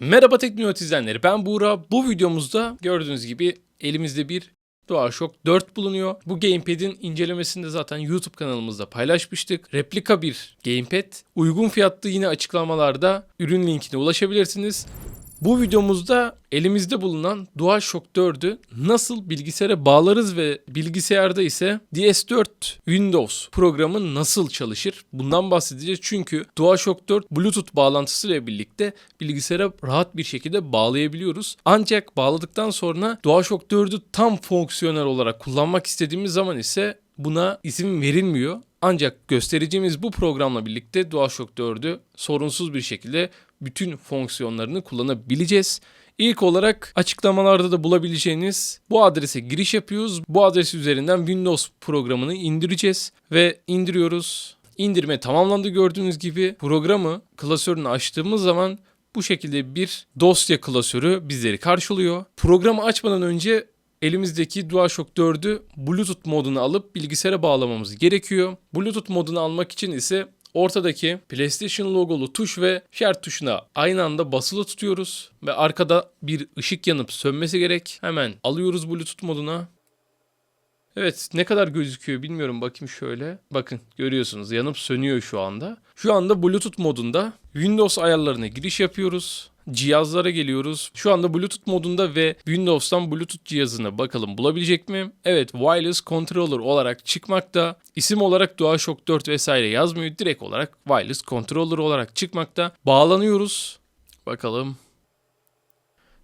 Merhaba Teknoloji izleyenleri ben Buğra. Bu videomuzda gördüğünüz gibi elimizde bir DualShock 4 bulunuyor. Bu gamepad'in incelemesini de zaten YouTube kanalımızda paylaşmıştık. Replika bir gamepad. Uygun fiyatlı yine açıklamalarda ürün linkine ulaşabilirsiniz. Bu videomuzda elimizde bulunan DualShock 4'ü nasıl bilgisayara bağlarız ve bilgisayarda ise DS4 Windows programı nasıl çalışır? Bundan bahsedeceğiz çünkü DualShock 4 Bluetooth bağlantısıyla birlikte bilgisayara rahat bir şekilde bağlayabiliyoruz. Ancak bağladıktan sonra DualShock 4'ü tam fonksiyonel olarak kullanmak istediğimiz zaman ise buna izin verilmiyor. Ancak göstereceğimiz bu programla birlikte DualShock 4'ü sorunsuz bir şekilde bütün fonksiyonlarını kullanabileceğiz. İlk olarak açıklamalarda da bulabileceğiniz bu adrese giriş yapıyoruz. Bu adres üzerinden Windows programını indireceğiz ve indiriyoruz. İndirme tamamlandı gördüğünüz gibi programı klasörünü açtığımız zaman bu şekilde bir dosya klasörü bizleri karşılıyor. Programı açmadan önce elimizdeki DualShock 4'ü Bluetooth moduna alıp bilgisayara bağlamamız gerekiyor. Bluetooth modunu almak için ise ortadaki PlayStation logolu tuş ve şart tuşuna aynı anda basılı tutuyoruz ve arkada bir ışık yanıp sönmesi gerek. Hemen alıyoruz Bluetooth moduna. Evet ne kadar gözüküyor bilmiyorum bakayım şöyle. Bakın görüyorsunuz yanıp sönüyor şu anda. Şu anda Bluetooth modunda Windows ayarlarına giriş yapıyoruz. Cihazlara geliyoruz. Şu anda Bluetooth modunda ve Windows'tan Bluetooth cihazına bakalım bulabilecek mi? Evet Wireless Controller olarak çıkmakta. İsim olarak DualShock 4 vesaire yazmıyor. Direkt olarak Wireless Controller olarak çıkmakta. Bağlanıyoruz. Bakalım.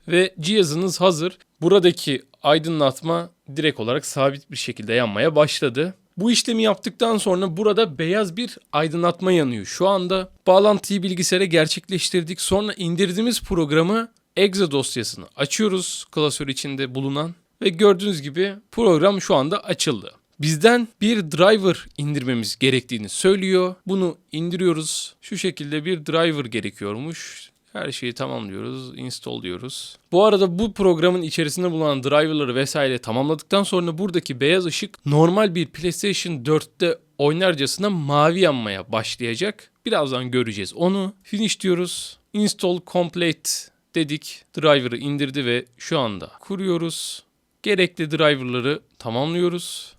Ve cihazınız hazır. Buradaki aydınlatma direkt olarak sabit bir şekilde yanmaya başladı. Bu işlemi yaptıktan sonra burada beyaz bir aydınlatma yanıyor. Şu anda bağlantıyı bilgisayara gerçekleştirdik. Sonra indirdiğimiz programı exe dosyasını açıyoruz klasör içinde bulunan ve gördüğünüz gibi program şu anda açıldı. Bizden bir driver indirmemiz gerektiğini söylüyor. Bunu indiriyoruz. Şu şekilde bir driver gerekiyormuş. Her şeyi tamamlıyoruz, install diyoruz. Bu arada bu programın içerisinde bulunan driverları vesaire tamamladıktan sonra buradaki beyaz ışık normal bir PlayStation 4'te oynarcasına mavi yanmaya başlayacak. Birazdan göreceğiz onu. Finish diyoruz. Install complete dedik. Driver'ı indirdi ve şu anda kuruyoruz. Gerekli driverları tamamlıyoruz.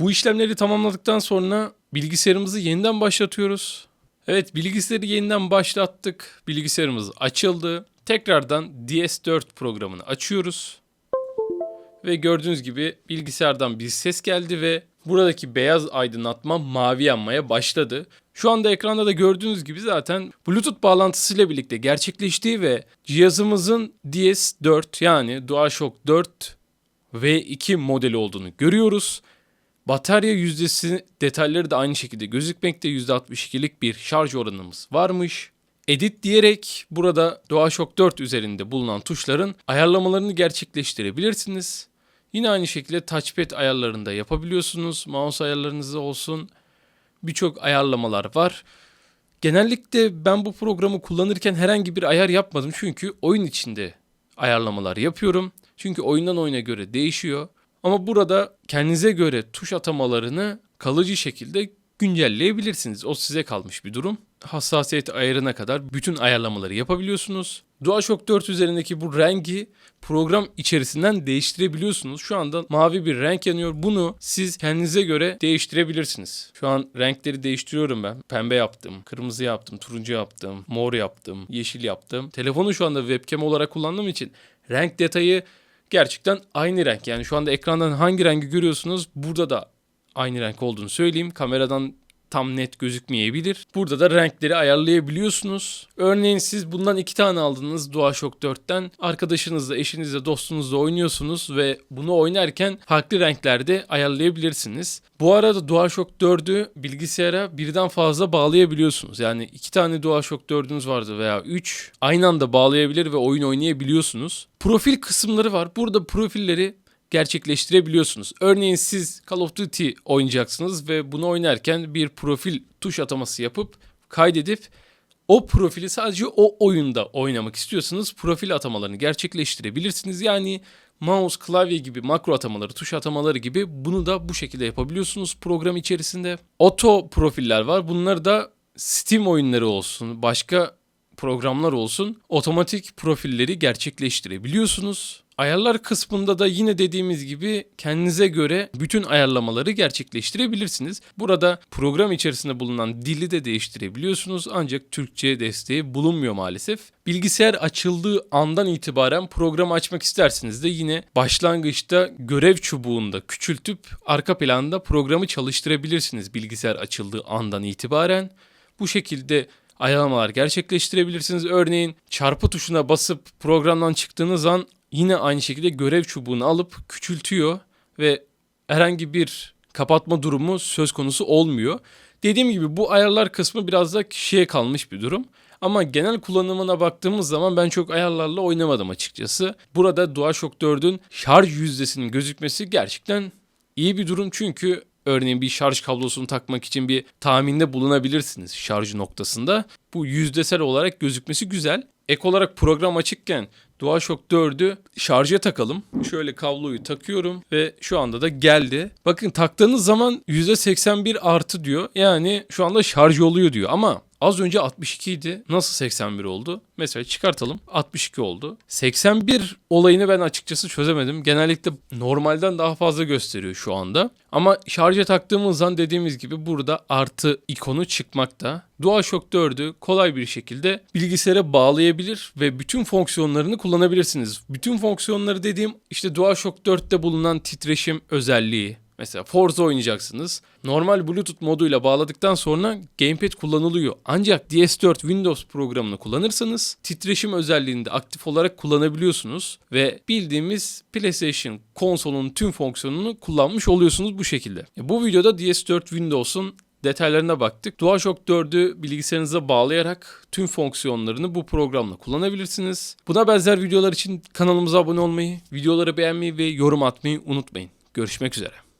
Bu işlemleri tamamladıktan sonra bilgisayarımızı yeniden başlatıyoruz. Evet bilgisayarı yeniden başlattık. Bilgisayarımız açıldı. Tekrardan DS4 programını açıyoruz. Ve gördüğünüz gibi bilgisayardan bir ses geldi ve buradaki beyaz aydınlatma mavi yanmaya başladı. Şu anda ekranda da gördüğünüz gibi zaten Bluetooth bağlantısıyla birlikte gerçekleştiği ve cihazımızın DS4 yani DualShock 4 V2 modeli olduğunu görüyoruz. Batarya yüzdesi detayları da aynı şekilde gözükmekte. %62'lik bir şarj oranımız varmış. Edit diyerek burada DualShock 4 üzerinde bulunan tuşların ayarlamalarını gerçekleştirebilirsiniz. Yine aynı şekilde touchpad ayarlarında yapabiliyorsunuz. Mouse ayarlarınızda olsun. Birçok ayarlamalar var. Genellikle ben bu programı kullanırken herhangi bir ayar yapmadım. Çünkü oyun içinde ayarlamalar yapıyorum. Çünkü oyundan oyuna göre değişiyor. Ama burada kendinize göre tuş atamalarını kalıcı şekilde güncelleyebilirsiniz. O size kalmış bir durum. Hassasiyet ayarına kadar bütün ayarlamaları yapabiliyorsunuz. DualShock 4 üzerindeki bu rengi program içerisinden değiştirebiliyorsunuz. Şu anda mavi bir renk yanıyor. Bunu siz kendinize göre değiştirebilirsiniz. Şu an renkleri değiştiriyorum ben. Pembe yaptım, kırmızı yaptım, turuncu yaptım, mor yaptım, yeşil yaptım. Telefonu şu anda webcam olarak kullandığım için renk detayı gerçekten aynı renk. Yani şu anda ekrandan hangi rengi görüyorsunuz burada da aynı renk olduğunu söyleyeyim. Kameradan tam net gözükmeyebilir. Burada da renkleri ayarlayabiliyorsunuz. Örneğin siz bundan iki tane aldınız DualShock 4'ten. Arkadaşınızla, eşinizle, dostunuzla oynuyorsunuz ve bunu oynarken farklı renklerde ayarlayabilirsiniz. Bu arada DualShock 4'ü bilgisayara birden fazla bağlayabiliyorsunuz. Yani iki tane DualShock 4'ünüz vardı veya 3 aynı anda bağlayabilir ve oyun oynayabiliyorsunuz. Profil kısımları var. Burada profilleri gerçekleştirebiliyorsunuz. Örneğin siz Call of Duty oynayacaksınız ve bunu oynarken bir profil tuş ataması yapıp kaydedip o profili sadece o oyunda oynamak istiyorsanız profil atamalarını gerçekleştirebilirsiniz. Yani mouse, klavye gibi makro atamaları, tuş atamaları gibi bunu da bu şekilde yapabiliyorsunuz program içerisinde. Auto profiller var. Bunları da Steam oyunları olsun, başka programlar olsun otomatik profilleri gerçekleştirebiliyorsunuz. Ayarlar kısmında da yine dediğimiz gibi kendinize göre bütün ayarlamaları gerçekleştirebilirsiniz. Burada program içerisinde bulunan dili de değiştirebiliyorsunuz ancak Türkçe desteği bulunmuyor maalesef. Bilgisayar açıldığı andan itibaren programı açmak isterseniz de yine başlangıçta görev çubuğunda küçültüp arka planda programı çalıştırabilirsiniz bilgisayar açıldığı andan itibaren. Bu şekilde ayarlamalar gerçekleştirebilirsiniz. Örneğin çarpı tuşuna basıp programdan çıktığınız an yine aynı şekilde görev çubuğunu alıp küçültüyor ve herhangi bir kapatma durumu söz konusu olmuyor. Dediğim gibi bu ayarlar kısmı biraz da kişiye kalmış bir durum. Ama genel kullanımına baktığımız zaman ben çok ayarlarla oynamadım açıkçası. Burada DualShock 4'ün şarj yüzdesinin gözükmesi gerçekten iyi bir durum çünkü örneğin bir şarj kablosunu takmak için bir tahminde bulunabilirsiniz şarj noktasında. Bu yüzdesel olarak gözükmesi güzel. Ek olarak program açıkken DualShock 4'ü şarja takalım. Şöyle kabloyu takıyorum ve şu anda da geldi. Bakın taktığınız zaman %81 artı diyor. Yani şu anda şarj oluyor diyor ama Az önce 62 idi. Nasıl 81 oldu? Mesela çıkartalım. 62 oldu. 81 olayını ben açıkçası çözemedim. Genellikle normalden daha fazla gösteriyor şu anda. Ama şarja taktığımız zaman dediğimiz gibi burada artı ikonu çıkmakta. DualShock 4'ü kolay bir şekilde bilgisayara bağlayabilir ve bütün fonksiyonlarını kullanabilirsiniz. Bütün fonksiyonları dediğim işte DualShock 4'te bulunan titreşim özelliği, Mesela Forza oynayacaksınız. Normal Bluetooth moduyla bağladıktan sonra Gamepad kullanılıyor. Ancak DS4 Windows programını kullanırsanız titreşim özelliğini de aktif olarak kullanabiliyorsunuz ve bildiğimiz PlayStation konsolunun tüm fonksiyonunu kullanmış oluyorsunuz bu şekilde. Bu videoda DS4 Windows'un detaylarına baktık. DualShock 4'ü bilgisayarınıza bağlayarak tüm fonksiyonlarını bu programla kullanabilirsiniz. Buna benzer videolar için kanalımıza abone olmayı, videoları beğenmeyi ve yorum atmayı unutmayın. Görüşmek üzere.